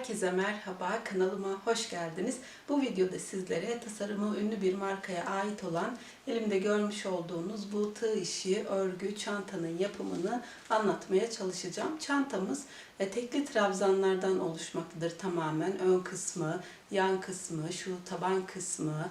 Herkese merhaba, kanalıma hoş geldiniz. Bu videoda sizlere tasarımı ünlü bir markaya ait olan elimde görmüş olduğunuz bu tığ işi, örgü, çantanın yapımını anlatmaya çalışacağım. Çantamız e, tekli trabzanlardan oluşmaktadır tamamen. Ön kısmı, yan kısmı, şu taban kısmı,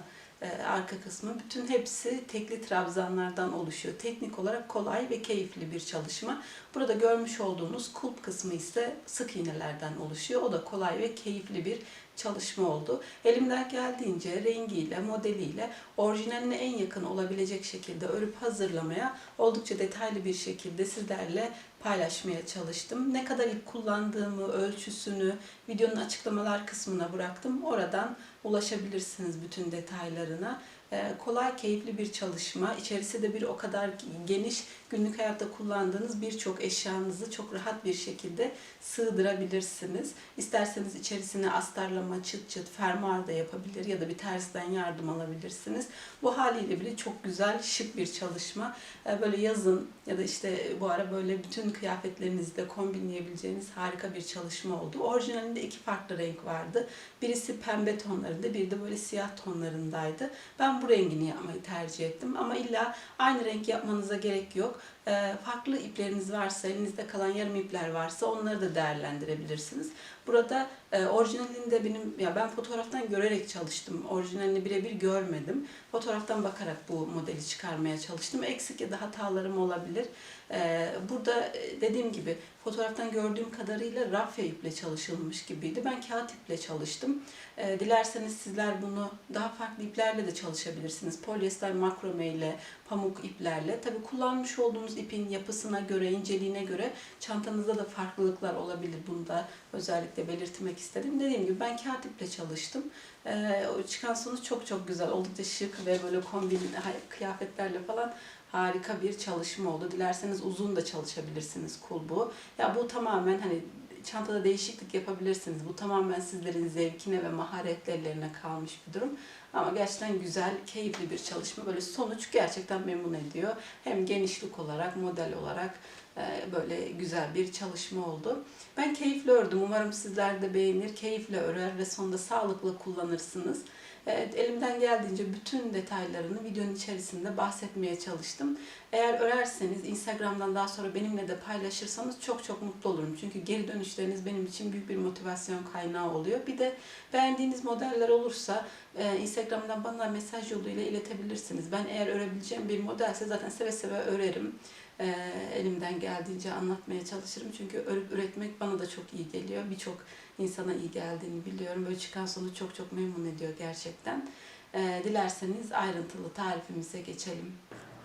arka kısmı bütün hepsi tekli trabzanlardan oluşuyor. Teknik olarak kolay ve keyifli bir çalışma. Burada görmüş olduğunuz kulp kısmı ise sık iğnelerden oluşuyor. O da kolay ve keyifli bir çalışma oldu. Elimden geldiğince rengiyle, modeliyle orijinaline en yakın olabilecek şekilde örüp hazırlamaya oldukça detaylı bir şekilde sizlerle paylaşmaya çalıştım. Ne kadar ip kullandığımı, ölçüsünü videonun açıklamalar kısmına bıraktım. Oradan ulaşabilirsiniz bütün detaylarına. Ee, kolay, keyifli bir çalışma. İçerisi de bir o kadar geniş, günlük hayatta kullandığınız birçok eşyanızı çok rahat bir şekilde sığdırabilirsiniz. İsterseniz içerisine astarlama, çıt çıt, fermuar da yapabilir ya da bir tersiden yardım alabilirsiniz. Bu haliyle bile çok güzel, şık bir çalışma. Ee, Böyle yazın ya da işte bu ara böyle bütün kıyafetlerinizde kombinleyebileceğiniz harika bir çalışma oldu. Orijinalinde iki farklı renk vardı. Birisi pembe tonlarında, bir de böyle siyah tonlarındaydı. Ben bu rengini yapmayı tercih ettim ama illa aynı renk yapmanıza gerek yok. Ee, farklı ipleriniz varsa, elinizde kalan yarım ipler varsa onları da değerlendirebilirsiniz. Burada e, orijinalinde benim, ya ben fotoğraftan görerek çalıştım. Orijinalini birebir görmedim. Fotoğraftan bakarak bu modeli çıkarmaya çalıştım. Eksik ya da hatalarım olabilir. Ee, burada e, dediğim gibi fotoğraftan gördüğüm kadarıyla rafya iple çalışılmış gibiydi. Ben kağıt iple çalıştım. Ee, dilerseniz sizler bunu daha farklı iplerle de çalışabilirsiniz. Polyester makrome ile, pamuk iplerle. Tabii kullanmış olduğunuz ipin yapısına göre, inceliğine göre çantanızda da farklılıklar olabilir. Bunu da özellikle belirtmek istedim. Dediğim gibi ben kağıt iple çalıştım. Ee, çıkan sonuç çok çok güzel. Oldukça şık ve böyle kombin kıyafetlerle falan harika bir çalışma oldu. Dilerseniz uzun da çalışabilirsiniz kulbu. Ya bu tamamen hani çantada değişiklik yapabilirsiniz. Bu tamamen sizlerin zevkine ve maharetlerine kalmış bir durum. Ama gerçekten güzel, keyifli bir çalışma. Böyle sonuç gerçekten memnun ediyor. Hem genişlik olarak, model olarak e, böyle güzel bir çalışma oldu. Ben keyifli ördüm. Umarım sizler de beğenir, keyifle örer ve sonunda sağlıklı kullanırsınız. Evet, elimden geldiğince bütün detaylarını videonun içerisinde bahsetmeye çalıştım. Eğer örerseniz Instagram'dan daha sonra benimle de paylaşırsanız çok çok mutlu olurum. Çünkü geri dönüşleriniz benim için büyük bir motivasyon kaynağı oluyor. Bir de beğendiğiniz modeller olursa e, Instagram'dan bana mesaj yoluyla iletebilirsiniz. Ben eğer örebileceğim bir modelse zaten seve seve örerim. E, elimden geldiğince anlatmaya çalışırım. Çünkü örüp üretmek bana da çok iyi geliyor. Birçok insana iyi geldiğini biliyorum. Böyle çıkan sonuç çok çok memnun ediyor gerçekten. E, dilerseniz ayrıntılı tarifimize geçelim.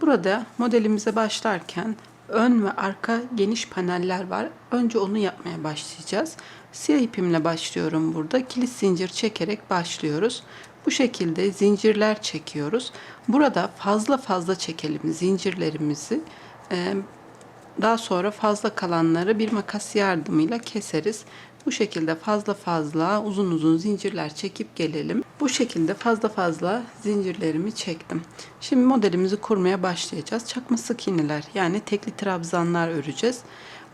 Burada modelimize başlarken ön ve arka geniş paneller var. Önce onu yapmaya başlayacağız. Siyah ipimle başlıyorum burada. Kilit zincir çekerek başlıyoruz. Bu şekilde zincirler çekiyoruz. Burada fazla fazla çekelim zincirlerimizi. Ee, daha sonra fazla kalanları bir makas yardımıyla keseriz. Bu şekilde fazla fazla uzun uzun zincirler çekip gelelim. Bu şekilde fazla fazla zincirlerimi çektim. Şimdi modelimizi kurmaya başlayacağız. Çakma sık iğneler yani tekli trabzanlar öreceğiz.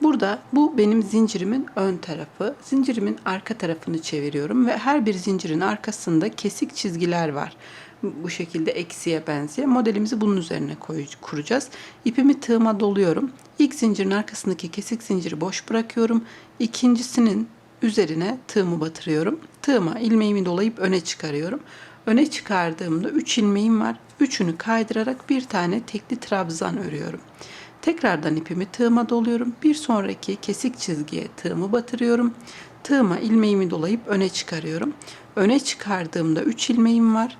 Burada bu benim zincirimin ön tarafı. Zincirimin arka tarafını çeviriyorum ve her bir zincirin arkasında kesik çizgiler var bu şekilde eksiye benzeyen modelimizi bunun üzerine koy, kuracağız. İpimi tığıma doluyorum. İlk zincirin arkasındaki kesik zinciri boş bırakıyorum. İkincisinin üzerine tığımı batırıyorum. Tığıma ilmeğimi dolayıp öne çıkarıyorum. Öne çıkardığımda 3 ilmeğim var. Üçünü kaydırarak bir tane tekli trabzan örüyorum. Tekrardan ipimi tığıma doluyorum. Bir sonraki kesik çizgiye tığımı batırıyorum. Tığıma ilmeğimi dolayıp öne çıkarıyorum. Öne çıkardığımda 3 ilmeğim var.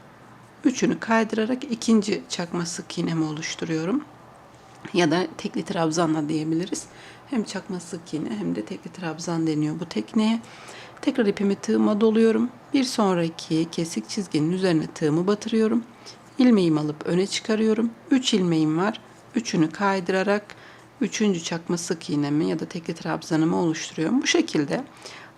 Üçünü kaydırarak ikinci çakma sık iğnemi oluşturuyorum. Ya da tekli trabzanla diyebiliriz. Hem çakma sık iğne hem de tekli trabzan deniyor bu tekniğe. Tekrar ipimi tığıma doluyorum. Bir sonraki kesik çizginin üzerine tığımı batırıyorum. İlmeğimi alıp öne çıkarıyorum. 3 ilmeğim var. Üçünü kaydırarak üçüncü çakma sık iğnemi ya da tekli trabzanımı oluşturuyorum. Bu şekilde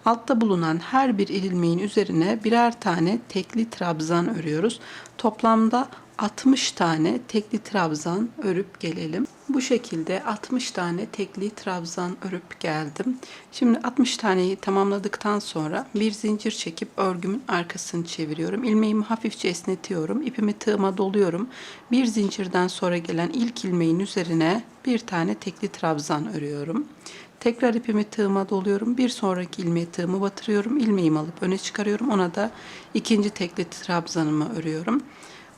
Altta bulunan her bir ilmeğin üzerine birer tane tekli trabzan örüyoruz. Toplamda 60 tane tekli trabzan örüp gelelim. Bu şekilde 60 tane tekli trabzan örüp geldim. Şimdi 60 taneyi tamamladıktan sonra bir zincir çekip örgümün arkasını çeviriyorum. İlmeğimi hafifçe esnetiyorum. İpimi tığıma doluyorum. Bir zincirden sonra gelen ilk ilmeğin üzerine bir tane tekli trabzan örüyorum. Tekrar ipimi tığıma doluyorum. Bir sonraki ilmeğe tığımı batırıyorum. İlmeğimi alıp öne çıkarıyorum. Ona da ikinci tekli trabzanımı örüyorum.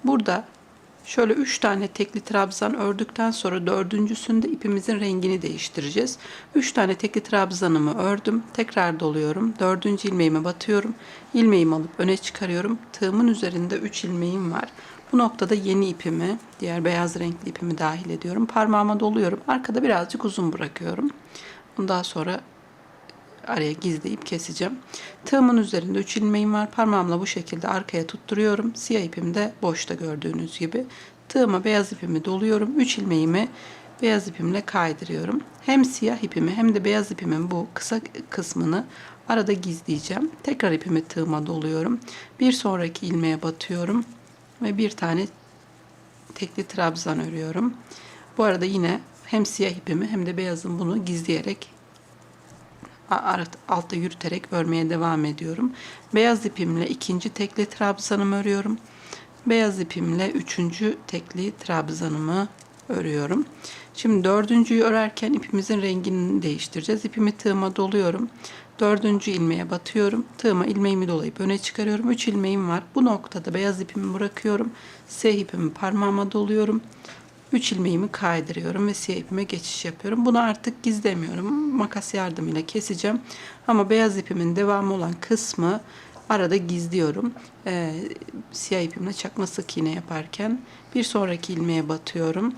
Burada şöyle 3 tane tekli trabzan ördükten sonra dördüncüsünde ipimizin rengini değiştireceğiz. 3 tane tekli trabzanımı ördüm. Tekrar doluyorum. Dördüncü ilmeğime batıyorum. İlmeğimi alıp öne çıkarıyorum. Tığımın üzerinde 3 ilmeğim var. Bu noktada yeni ipimi, diğer beyaz renkli ipimi dahil ediyorum. Parmağıma doluyorum. Arkada birazcık uzun bırakıyorum. Ondan sonra araya gizleyip keseceğim. Tığımın üzerinde 3 ilmeğim var. Parmağımla bu şekilde arkaya tutturuyorum. Siyah ipim de boşta gördüğünüz gibi. Tığıma beyaz ipimi doluyorum. 3 ilmeğimi beyaz ipimle kaydırıyorum. Hem siyah ipimi hem de beyaz ipimin bu kısa kısmını arada gizleyeceğim. Tekrar ipimi tığıma doluyorum. Bir sonraki ilmeğe batıyorum ve bir tane tekli trabzan örüyorum. Bu arada yine hem siyah ipimi hem de beyazın bunu gizleyerek altta yürüterek örmeye devam ediyorum. Beyaz ipimle ikinci tekli trabzanımı örüyorum. Beyaz ipimle üçüncü tekli trabzanımı örüyorum. Şimdi dördüncüyü örerken ipimizin rengini değiştireceğiz. İpimi tığıma doluyorum. Dördüncü ilmeğe batıyorum. Tığıma ilmeğimi dolayıp öne çıkarıyorum. Üç ilmeğim var. Bu noktada beyaz ipimi bırakıyorum. Siyah ipimi parmağıma doluyorum. 3 ilmeğimi kaydırıyorum ve siyah ipime geçiş yapıyorum. Bunu artık gizlemiyorum. Makas yardımıyla keseceğim. Ama beyaz ipimin devamı olan kısmı arada gizliyorum. Ee, siyah ipimle çakma sık iğne yaparken bir sonraki ilmeğe batıyorum.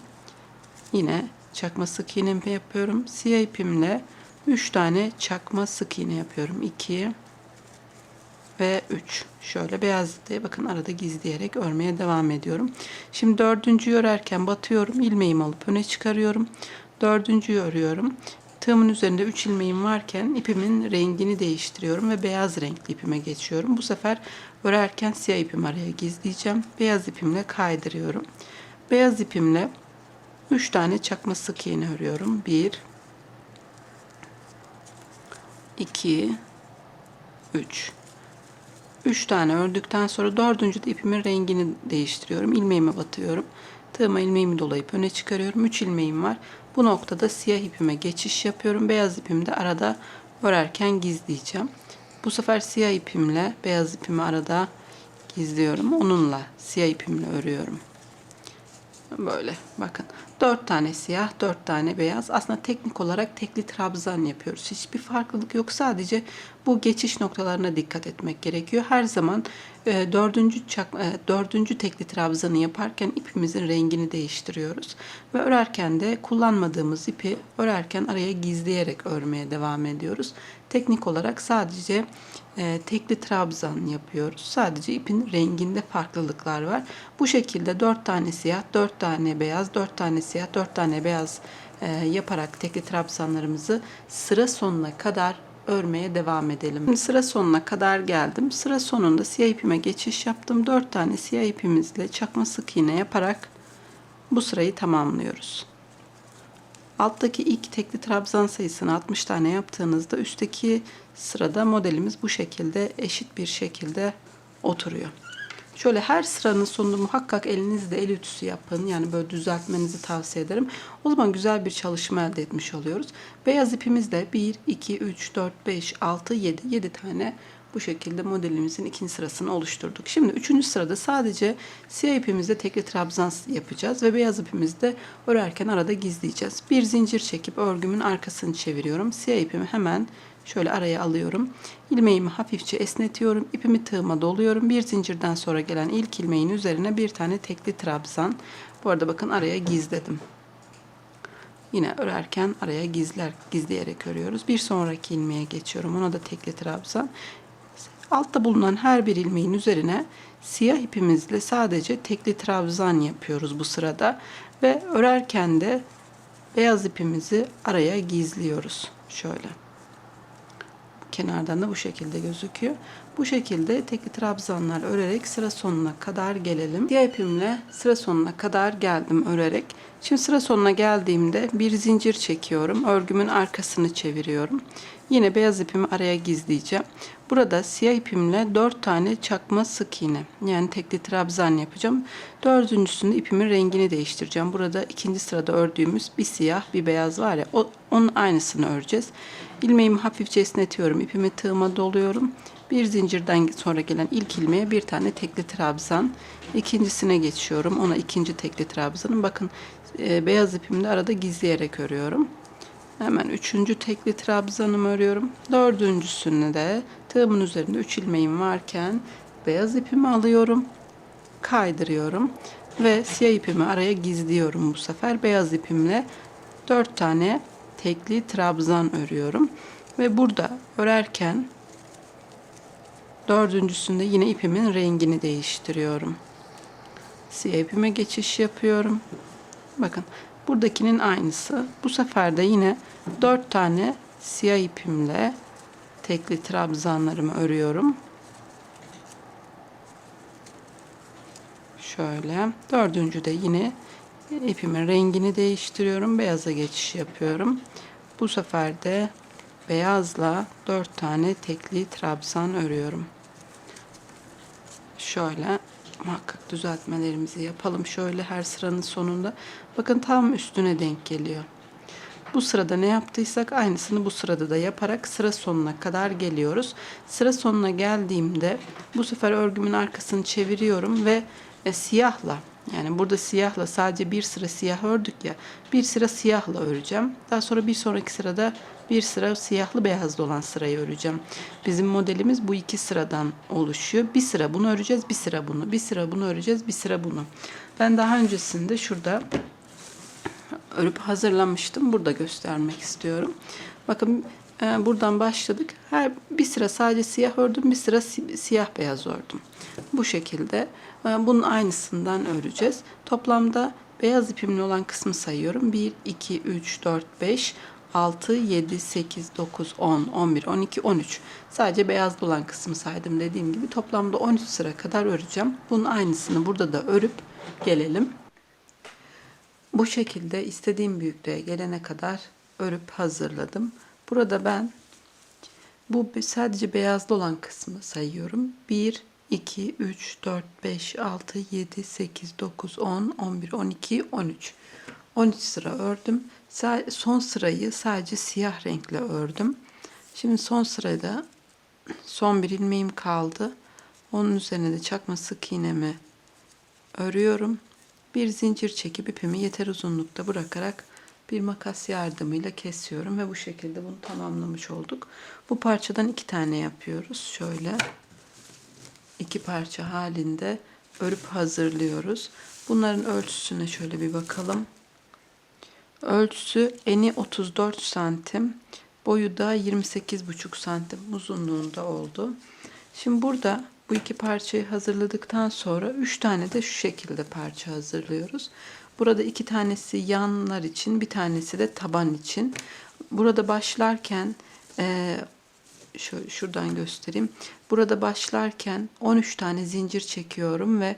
Yine çakma sık iğne yapıyorum. Siyah ipimle 3 tane çakma sık iğne yapıyorum. 2 ve 3. Şöyle beyaz ipte bakın arada gizleyerek örmeye devam ediyorum. Şimdi dördüncüyü örerken batıyorum. ilmeğimi alıp öne çıkarıyorum. Dördüncüyü örüyorum. Tığımın üzerinde 3 ilmeğim varken ipimin rengini değiştiriyorum ve beyaz renkli ipime geçiyorum. Bu sefer örerken siyah ipimi araya gizleyeceğim. Beyaz ipimle kaydırıyorum. Beyaz ipimle 3 tane çakma sık iğne örüyorum. 1 2 3 3 tane ördükten sonra dördüncü de ipimin rengini değiştiriyorum. İlmeğime batıyorum. Tığıma ilmeğimi dolayıp öne çıkarıyorum. 3 ilmeğim var. Bu noktada siyah ipime geçiş yapıyorum. Beyaz ipimi de arada örerken gizleyeceğim. Bu sefer siyah ipimle beyaz ipimi arada gizliyorum. Onunla siyah ipimle örüyorum. Böyle bakın. 4 tane siyah, 4 tane beyaz. Aslında teknik olarak tekli trabzan yapıyoruz. Hiçbir farklılık yok. Sadece bu geçiş noktalarına dikkat etmek gerekiyor. Her zaman dördüncü, çak, e, dördüncü tekli trabzanı yaparken ipimizin rengini değiştiriyoruz. Ve örerken de kullanmadığımız ipi örerken araya gizleyerek örmeye devam ediyoruz. Teknik olarak sadece e, tekli trabzan yapıyoruz. Sadece ipin renginde farklılıklar var. Bu şekilde 4 tane siyah, 4 tane beyaz, 4 tane siyah, 4 tane beyaz e, yaparak tekli trabzanlarımızı sıra sonuna kadar örmeye devam edelim. Sıra sonuna kadar geldim. Sıra sonunda siyah ipime geçiş yaptım. 4 tane siyah ipimizle çakma sık iğne yaparak bu sırayı tamamlıyoruz. Alttaki ilk tekli trabzan sayısını 60 tane yaptığınızda üstteki sırada modelimiz bu şekilde eşit bir şekilde oturuyor. Şöyle her sıranın sonunda muhakkak elinizde el ütüsü yapın. Yani böyle düzeltmenizi tavsiye ederim. O zaman güzel bir çalışma elde etmiş oluyoruz. Beyaz ipimizde 1, 2, 3, 4, 5, 6, 7, 7 tane bu şekilde modelimizin ikinci sırasını oluşturduk. Şimdi üçüncü sırada sadece siyah ipimizde tekli trabzan yapacağız ve beyaz ipimizde örerken arada gizleyeceğiz. Bir zincir çekip örgümün arkasını çeviriyorum. Siyah ipimi hemen şöyle araya alıyorum. İlmeğimi hafifçe esnetiyorum. İpimi tığıma doluyorum. Bir zincirden sonra gelen ilk ilmeğin üzerine bir tane tekli trabzan. Bu arada bakın araya gizledim. Yine örerken araya gizler, gizleyerek örüyoruz. Bir sonraki ilmeğe geçiyorum. Ona da tekli trabzan. Altta bulunan her bir ilmeğin üzerine siyah ipimizle sadece tekli trabzan yapıyoruz bu sırada. Ve örerken de beyaz ipimizi araya gizliyoruz. Şöyle Kenardan da bu şekilde gözüküyor. Bu şekilde tekli trabzanlar örerek sıra sonuna kadar gelelim. Diğer ipimle sıra sonuna kadar geldim örerek. Şimdi sıra sonuna geldiğimde bir zincir çekiyorum. Örgümün arkasını çeviriyorum. Yine beyaz ipimi araya gizleyeceğim. Burada siyah ipimle 4 tane çakma sık iğne yani tekli trabzan yapacağım. Dördüncüsünde ipimin rengini değiştireceğim. Burada ikinci sırada ördüğümüz bir siyah bir beyaz var ya onun aynısını öreceğiz. İlmeğimi hafifçe esnetiyorum. İpimi tığıma doluyorum. Bir zincirden sonra gelen ilk ilmeğe bir tane tekli trabzan. İkincisine geçiyorum. Ona ikinci tekli trabzanım. Bakın e, beyaz ipimde arada gizleyerek örüyorum. Hemen üçüncü tekli trabzanımı örüyorum. Dördüncüsünü de tığımın üzerinde üç ilmeğim varken beyaz ipimi alıyorum. Kaydırıyorum. Ve siyah ipimi araya gizliyorum bu sefer. Beyaz ipimle dört tane tekli trabzan örüyorum. Ve burada örerken dördüncüsünde yine ipimin rengini değiştiriyorum. Siyah ipime geçiş yapıyorum. Bakın buradakinin aynısı. Bu sefer de yine 4 tane siyah ipimle tekli trabzanlarımı örüyorum. Şöyle. Dördüncü de yine ipimin rengini değiştiriyorum. Beyaza geçiş yapıyorum. Bu sefer de beyazla 4 tane tekli trabzan örüyorum. Şöyle muhakkak düzeltmelerimizi yapalım. Şöyle her sıranın sonunda. Bakın tam üstüne denk geliyor. Bu sırada ne yaptıysak aynısını bu sırada da yaparak sıra sonuna kadar geliyoruz. Sıra sonuna geldiğimde bu sefer örgümün arkasını çeviriyorum ve e, siyahla yani burada siyahla sadece bir sıra siyah ördük ya bir sıra siyahla öreceğim. Daha sonra bir sonraki sırada bir sıra siyahlı beyazlı olan sırayı öreceğim. Bizim modelimiz bu iki sıradan oluşuyor. Bir sıra bunu öreceğiz, bir sıra bunu, bir sıra bunu öreceğiz, bir sıra bunu. Ben daha öncesinde şurada örüp hazırlamıştım. Burada göstermek istiyorum. Bakın e, buradan başladık. Her bir sıra sadece siyah ördüm, bir sıra si- siyah beyaz ördüm. Bu şekilde e, bunun aynısından öreceğiz. Toplamda beyaz ipimli olan kısmı sayıyorum. 1 2 3 4 5 6 7 8 9 10 11 12 13. Sadece beyazlı olan kısmı saydım dediğim gibi toplamda 13 sıra kadar öreceğim. Bunun aynısını burada da örüp gelelim. Bu şekilde istediğim büyüklüğe gelene kadar örüp hazırladım. Burada ben bu sadece beyazlı olan kısmı sayıyorum. 1, 2, 3, 4, 5, 6, 7, 8, 9, 10, 11, 12, 13. 13 sıra ördüm. Son sırayı sadece siyah renkle ördüm. Şimdi son sırada son bir ilmeğim kaldı. Onun üzerine de çakma sık iğnemi örüyorum. Bir zincir çekip ipimi yeter uzunlukta bırakarak bir makas yardımıyla kesiyorum ve bu şekilde bunu tamamlamış olduk. Bu parçadan iki tane yapıyoruz. Şöyle iki parça halinde örüp hazırlıyoruz. Bunların ölçüsüne şöyle bir bakalım. Ölçüsü eni 34 santim, boyu da 28,5 santim uzunluğunda oldu. Şimdi burada bu iki parçayı hazırladıktan sonra üç tane de şu şekilde parça hazırlıyoruz. Burada iki tanesi yanlar için, bir tanesi de taban için. Burada başlarken e, şöyle şuradan göstereyim. Burada başlarken 13 tane zincir çekiyorum ve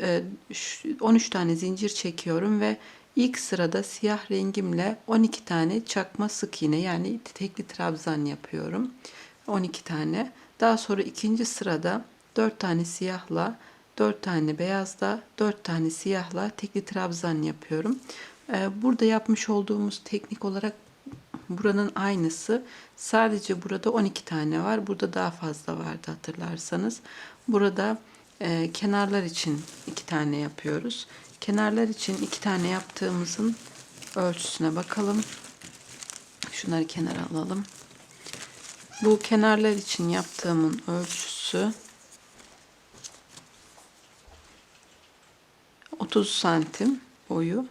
e, şu- 13 tane zincir çekiyorum ve ilk sırada siyah rengimle 12 tane çakma sık iğne yani tekli trabzan yapıyorum. 12 tane. Daha sonra ikinci sırada 4 tane siyahla 4 tane beyazla 4 tane siyahla tekli trabzan yapıyorum. Ee, Burada yapmış olduğumuz teknik olarak buranın aynısı. Sadece burada 12 tane var. Burada daha fazla vardı hatırlarsanız. Burada e, kenarlar için 2 tane yapıyoruz. Kenarlar için 2 tane yaptığımızın ölçüsüne bakalım. Şunları kenara alalım. Bu kenarlar için yaptığımın ölçüsü 30 santim boyu.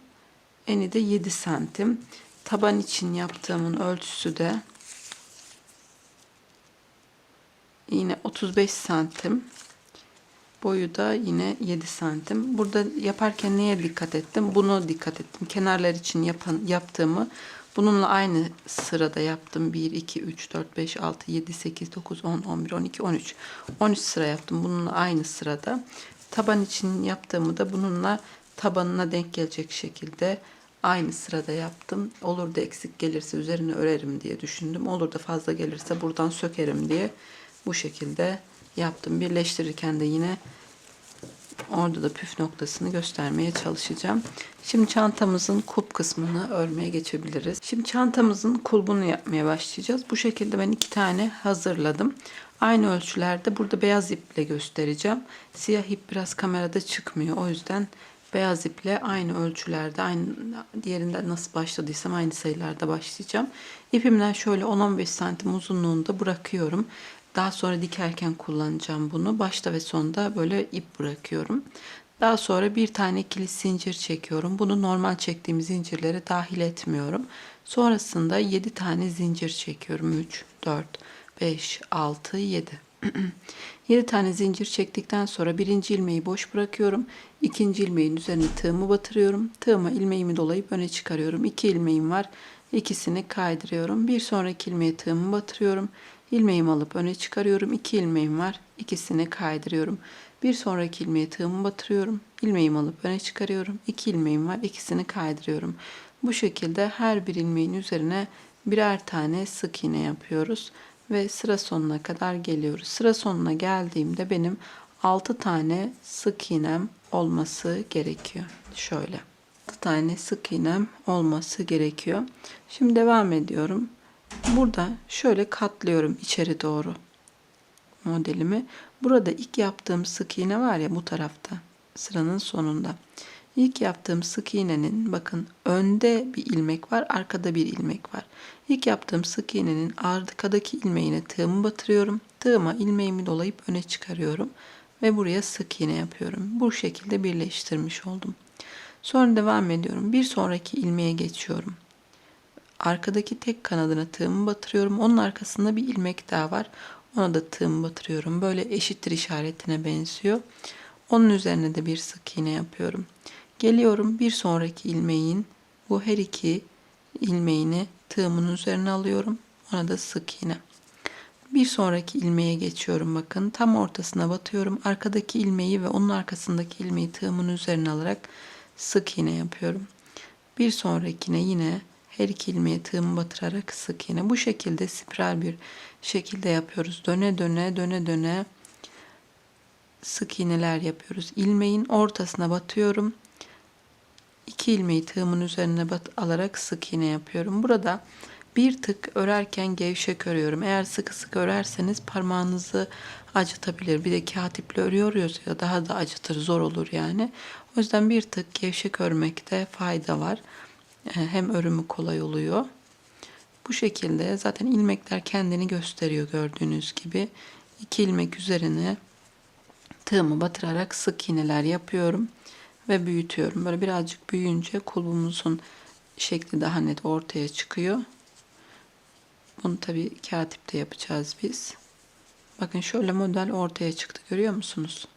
Eni de 7 santim. Taban için yaptığımın ölçüsü de yine 35 santim. Boyu da yine 7 santim. Burada yaparken neye dikkat ettim? Bunu dikkat ettim. Kenarlar için yapan, yaptığımı Bununla aynı sırada yaptım. 1, 2, 3, 4, 5, 6, 7, 8, 9, 10, 11, 12, 13. 13 sıra yaptım. Bununla aynı sırada. Taban için yaptığımı da bununla tabanına denk gelecek şekilde aynı sırada yaptım. Olur da eksik gelirse üzerine örerim diye düşündüm. Olur da fazla gelirse buradan sökerim diye bu şekilde yaptım. Birleştirirken de yine Orada da püf noktasını göstermeye çalışacağım. Şimdi çantamızın kulp kısmını örmeye geçebiliriz. Şimdi çantamızın kulbunu yapmaya başlayacağız. Bu şekilde ben iki tane hazırladım. Aynı ölçülerde burada beyaz iple göstereceğim. Siyah ip biraz kamerada çıkmıyor. O yüzden beyaz iple aynı ölçülerde, aynı diğerinden nasıl başladıysam aynı sayılarda başlayacağım. İpimden şöyle 10-15 santim uzunluğunda bırakıyorum. Daha sonra dikerken kullanacağım bunu. Başta ve sonda böyle ip bırakıyorum. Daha sonra bir tane kilit zincir çekiyorum. Bunu normal çektiğim zincirlere dahil etmiyorum. Sonrasında 7 tane zincir çekiyorum. 3, 4, 5, 6, 7. 7 tane zincir çektikten sonra birinci ilmeği boş bırakıyorum. İkinci ilmeğin üzerine tığımı batırıyorum. Tığıma ilmeğimi dolayıp öne çıkarıyorum. 2 ilmeğim var. İkisini kaydırıyorum. Bir sonraki ilmeğe tığımı batırıyorum. İlmeğimi alıp öne çıkarıyorum. 2 ilmeğim var. İkisini kaydırıyorum. Bir sonraki ilmeğe tığımı batırıyorum. İlmeğimi alıp öne çıkarıyorum. 2 ilmeğim var. İkisini kaydırıyorum. Bu şekilde her bir ilmeğin üzerine birer tane sık iğne yapıyoruz ve sıra sonuna kadar geliyoruz. Sıra sonuna geldiğimde benim 6 tane sık iğnem olması gerekiyor. Şöyle. 6 tane sık iğnem olması gerekiyor. Şimdi devam ediyorum. Burada şöyle katlıyorum içeri doğru modelimi. Burada ilk yaptığım sık iğne var ya bu tarafta sıranın sonunda. İlk yaptığım sık iğnenin bakın önde bir ilmek var, arkada bir ilmek var. İlk yaptığım sık iğnenin arkadaki ilmeğine tığımı batırıyorum. Tığıma ilmeğimi dolayıp öne çıkarıyorum ve buraya sık iğne yapıyorum. Bu şekilde birleştirmiş oldum. Sonra devam ediyorum. Bir sonraki ilmeğe geçiyorum. Arkadaki tek kanadına tığımı batırıyorum. Onun arkasında bir ilmek daha var. Ona da tığımı batırıyorum. Böyle eşittir işaretine benziyor. Onun üzerine de bir sık iğne yapıyorum. Geliyorum bir sonraki ilmeğin bu her iki ilmeğini tığımın üzerine alıyorum. Ona da sık iğne. Bir sonraki ilmeğe geçiyorum bakın. Tam ortasına batıyorum. Arkadaki ilmeği ve onun arkasındaki ilmeği tığımın üzerine alarak sık iğne yapıyorum. Bir sonrakine yine her iki ilmeğe tığımı batırarak sık iğne. Bu şekilde spiral bir şekilde yapıyoruz. Döne döne döne döne sık iğneler yapıyoruz. İlmeğin ortasına batıyorum. İki ilmeği tığımın üzerine bat alarak sık iğne yapıyorum. Burada bir tık örerken gevşek örüyorum. Eğer sıkı sıkı örerseniz parmağınızı acıtabilir. Bir de kağıt iple ya daha da acıtır, zor olur yani. O yüzden bir tık gevşek örmekte fayda var. Ee, Hem örümü kolay oluyor. Bu şekilde zaten ilmekler kendini gösteriyor gördüğünüz gibi. İki ilmek üzerine tığımı batırarak sık iğneler yapıyorum ve büyütüyorum. Böyle birazcık büyüyünce kulbumuzun şekli daha net ortaya çıkıyor. Bunu tabi katipte yapacağız biz. Bakın şöyle model ortaya çıktı. Görüyor musunuz?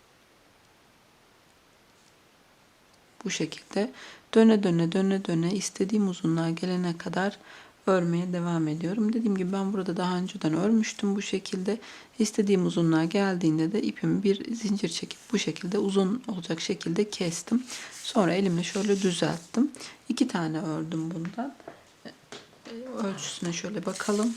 Bu şekilde döne döne döne döne istediğim uzunluğa gelene kadar örmeye devam ediyorum. Dediğim gibi ben burada daha önceden örmüştüm bu şekilde. İstediğim uzunluğa geldiğinde de ipimi bir zincir çekip bu şekilde uzun olacak şekilde kestim. Sonra elimle şöyle düzelttim. İki tane ördüm bundan. Ölçüsüne şöyle bakalım.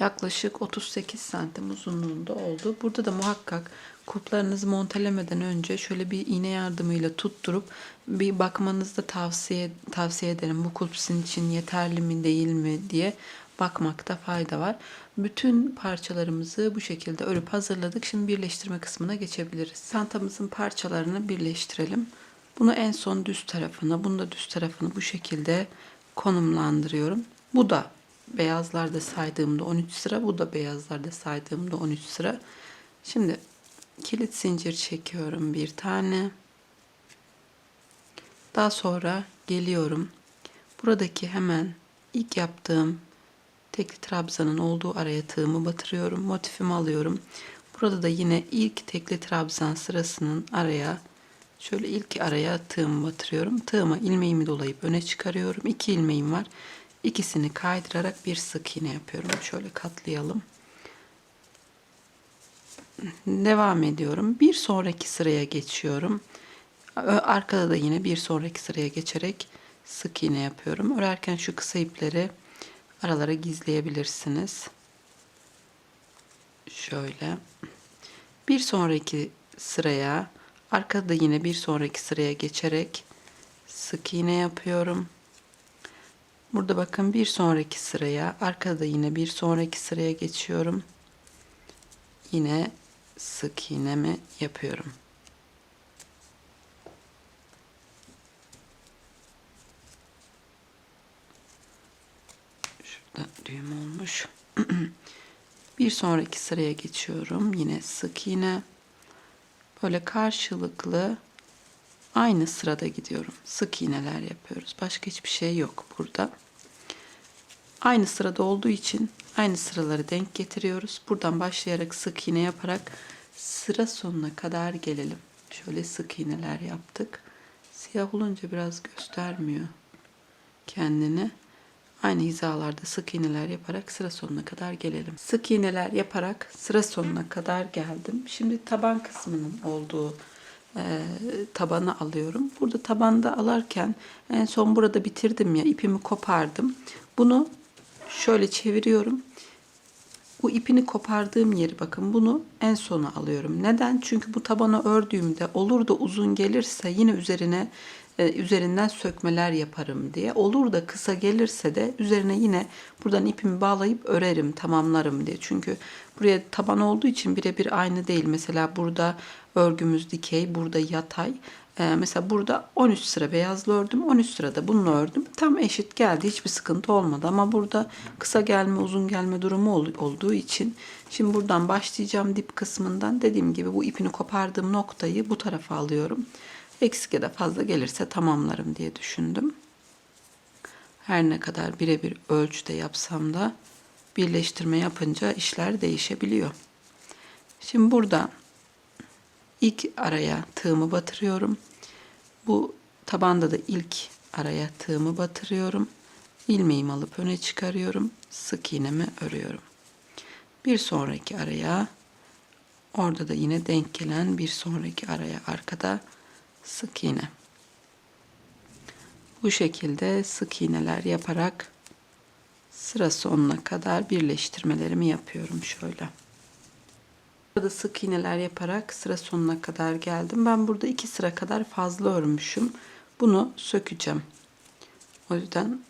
Yaklaşık 38 santim uzunluğunda oldu. Burada da muhakkak kulplarınızı montelemeden önce şöyle bir iğne yardımıyla tutturup bir bakmanızı da tavsiye tavsiye ederim. Bu kulp sizin için yeterli mi değil mi diye bakmakta fayda var. Bütün parçalarımızı bu şekilde örüp hazırladık. Şimdi birleştirme kısmına geçebiliriz. Çantamızın parçalarını birleştirelim. Bunu en son düz tarafına, bunu da düz tarafını bu şekilde konumlandırıyorum. Bu da beyazlarda saydığımda 13 sıra, bu da beyazlarda saydığımda 13 sıra. Şimdi kilit zincir çekiyorum bir tane. Daha sonra geliyorum. Buradaki hemen ilk yaptığım tekli trabzanın olduğu araya tığımı batırıyorum. Motifimi alıyorum. Burada da yine ilk tekli trabzan sırasının araya şöyle ilk araya tığımı batırıyorum. Tığıma ilmeğimi dolayıp öne çıkarıyorum. İki ilmeğim var. İkisini kaydırarak bir sık iğne yapıyorum. Şöyle katlayalım. Devam ediyorum. Bir sonraki sıraya geçiyorum. Arkada da yine bir sonraki sıraya geçerek sık iğne yapıyorum. Örerken şu kısa ipleri aralara gizleyebilirsiniz. Şöyle. Bir sonraki sıraya, arkada da yine bir sonraki sıraya geçerek sık iğne yapıyorum. Burada bakın bir sonraki sıraya, arkada da yine bir sonraki sıraya geçiyorum. Yine sık iğnemi yapıyorum. Şurada düğüm olmuş. bir sonraki sıraya geçiyorum. Yine sık iğne. Böyle karşılıklı aynı sırada gidiyorum. Sık iğneler yapıyoruz. Başka hiçbir şey yok burada. Aynı sırada olduğu için aynı sıraları denk getiriyoruz. Buradan başlayarak sık iğne yaparak sıra sonuna kadar gelelim. Şöyle sık iğneler yaptık. Siyah olunca biraz göstermiyor kendini. Aynı hizalarda sık iğneler yaparak sıra sonuna kadar gelelim. Sık iğneler yaparak sıra sonuna kadar geldim. Şimdi taban kısmının olduğu e, tabanı alıyorum. Burada tabanda alarken en son burada bitirdim ya ipimi kopardım. Bunu şöyle çeviriyorum. Bu ipini kopardığım yeri bakın bunu en sona alıyorum. Neden? Çünkü bu tabanı ördüğümde olur da uzun gelirse yine üzerine e, üzerinden sökmeler yaparım diye. Olur da kısa gelirse de üzerine yine buradan ipimi bağlayıp örerim, tamamlarım diye. Çünkü buraya taban olduğu için birebir aynı değil. Mesela burada örgümüz dikey, burada yatay. Ee, mesela burada 13 sıra beyazlı ördüm, 13 sırada bununla ördüm. Tam eşit geldi, hiçbir sıkıntı olmadı. Ama burada kısa gelme, uzun gelme durumu ol- olduğu için şimdi buradan başlayacağım dip kısmından. Dediğim gibi bu ipini kopardığım noktayı bu tarafa alıyorum. Eksik ya da fazla gelirse tamamlarım diye düşündüm. Her ne kadar birebir ölçüde yapsam da birleştirme yapınca işler değişebiliyor. Şimdi burada ilk araya tığımı batırıyorum. Bu tabanda da ilk araya tığımı batırıyorum. İlmeğimi alıp öne çıkarıyorum. Sık iğnemi örüyorum. Bir sonraki araya orada da yine denk gelen bir sonraki araya arkada sık iğne. Bu şekilde sık iğneler yaparak sıra sonuna kadar birleştirmelerimi yapıyorum şöyle. Burada sık iğneler yaparak sıra sonuna kadar geldim. Ben burada iki sıra kadar fazla örmüşüm. Bunu sökeceğim. O yüzden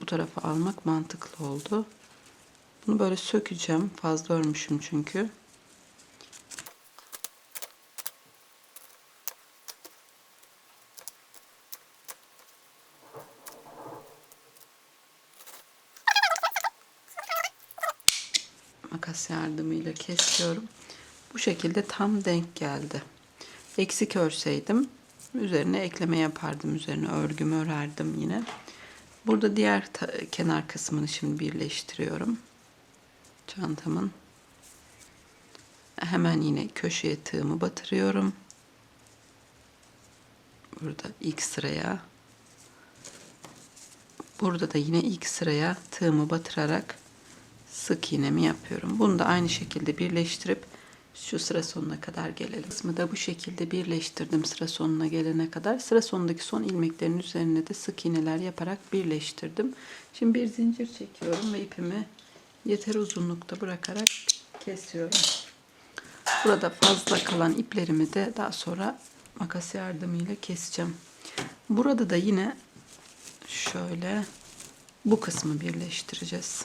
bu tarafa almak mantıklı oldu. Bunu böyle sökeceğim. Fazla örmüşüm çünkü. Yardımıyla kesiyorum. Bu şekilde tam denk geldi. Eksik örseydim üzerine ekleme yapardım. Üzerine örgümü örerdim yine. Burada diğer kenar kısmını şimdi birleştiriyorum. Çantamın. Hemen yine köşeye tığımı batırıyorum. Burada ilk sıraya. Burada da yine ilk sıraya tığımı batırarak sık iğnemi yapıyorum. Bunu da aynı şekilde birleştirip şu sıra sonuna kadar gelelim. Kısmı da bu şekilde birleştirdim sıra sonuna gelene kadar. Sıra sonundaki son ilmeklerin üzerine de sık iğneler yaparak birleştirdim. Şimdi bir zincir çekiyorum ve ipimi yeter uzunlukta bırakarak kesiyorum. Burada fazla kalan iplerimi de daha sonra makas yardımıyla keseceğim. Burada da yine şöyle bu kısmı birleştireceğiz.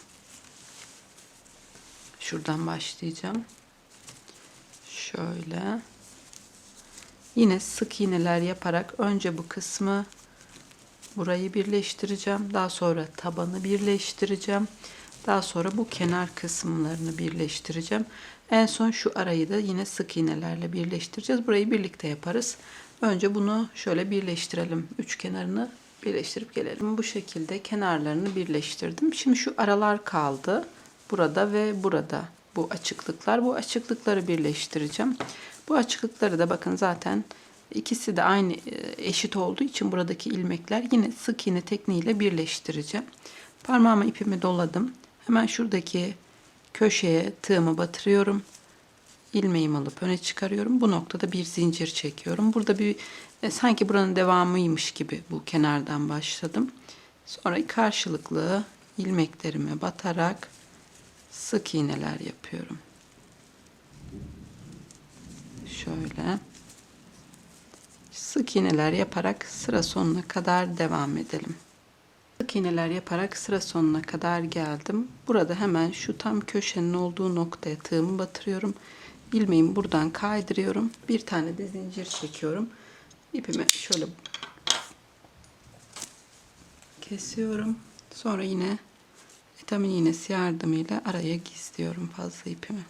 Şuradan başlayacağım. Şöyle. Yine sık iğneler yaparak önce bu kısmı burayı birleştireceğim. Daha sonra tabanı birleştireceğim. Daha sonra bu kenar kısımlarını birleştireceğim. En son şu arayı da yine sık iğnelerle birleştireceğiz. Burayı birlikte yaparız. Önce bunu şöyle birleştirelim. Üç kenarını birleştirip gelelim. Bu şekilde kenarlarını birleştirdim. Şimdi şu aralar kaldı. Burada ve burada bu açıklıklar. Bu açıklıkları birleştireceğim. Bu açıklıkları da bakın zaten ikisi de aynı e, eşit olduğu için buradaki ilmekler yine sık iğne tekniğiyle birleştireceğim. Parmağıma ipimi doladım. Hemen şuradaki köşeye tığımı batırıyorum. ilmeğimi alıp öne çıkarıyorum. Bu noktada bir zincir çekiyorum. Burada bir e, sanki buranın devamıymış gibi bu kenardan başladım. Sonra karşılıklı ilmeklerime batarak sık iğneler yapıyorum. Şöyle sık iğneler yaparak sıra sonuna kadar devam edelim. Sık iğneler yaparak sıra sonuna kadar geldim. Burada hemen şu tam köşenin olduğu noktaya tığımı batırıyorum. İlmeğimi buradan kaydırıyorum. Bir tane de zincir çekiyorum. İpimi şöyle kesiyorum. Sonra yine vitamin iğnesi yardımıyla araya gizliyorum fazla ipimi.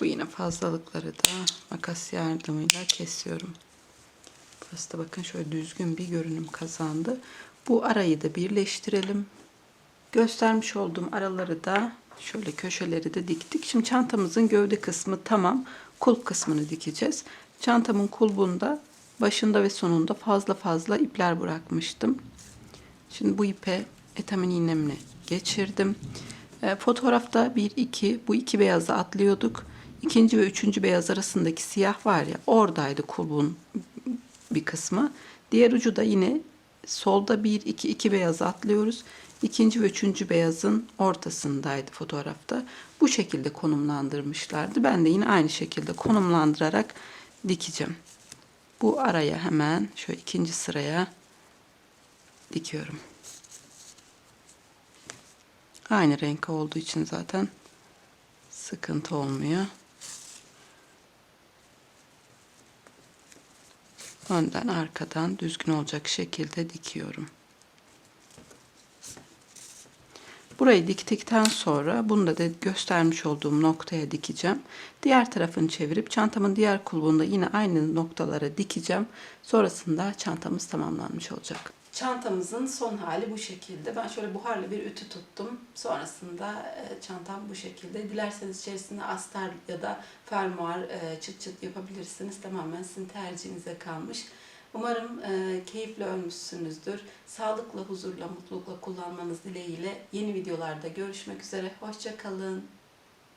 Bu yine fazlalıkları da makas yardımıyla kesiyorum. Burası da bakın şöyle düzgün bir görünüm kazandı. Bu arayı da birleştirelim. Göstermiş olduğum araları da şöyle köşeleri de diktik. Şimdi çantamızın gövde kısmı tamam. Kulp kısmını dikeceğiz. Çantamın kulbunda başında ve sonunda fazla fazla ipler bırakmıştım. Şimdi bu ipe etamin iğnemle geçirdim. E, fotoğrafta bir iki bu iki beyazı atlıyorduk. İkinci ve üçüncü beyaz arasındaki siyah var ya oradaydı kulbun bir kısmı. Diğer ucu da yine solda bir iki iki beyaz atlıyoruz. İkinci ve üçüncü beyazın ortasındaydı fotoğrafta. Bu şekilde konumlandırmışlardı. Ben de yine aynı şekilde konumlandırarak dikeceğim. Bu araya hemen şöyle ikinci sıraya dikiyorum. Aynı renk olduğu için zaten sıkıntı olmuyor. Önden arkadan düzgün olacak şekilde dikiyorum. Burayı diktikten sonra bunu da göstermiş olduğum noktaya dikeceğim. Diğer tarafını çevirip çantamın diğer kulbunda yine aynı noktalara dikeceğim. Sonrasında çantamız tamamlanmış olacak. Çantamızın son hali bu şekilde. Ben şöyle buharlı bir ütü tuttum. Sonrasında e, çantam bu şekilde. Dilerseniz içerisine astar ya da fermuar e, çıt çıt yapabilirsiniz. Tamamen sizin tercihinize kalmış. Umarım e, keyifle ölmüşsünüzdür. Sağlıkla, huzurla, mutlulukla kullanmanız dileğiyle yeni videolarda görüşmek üzere. Hoşça kalın.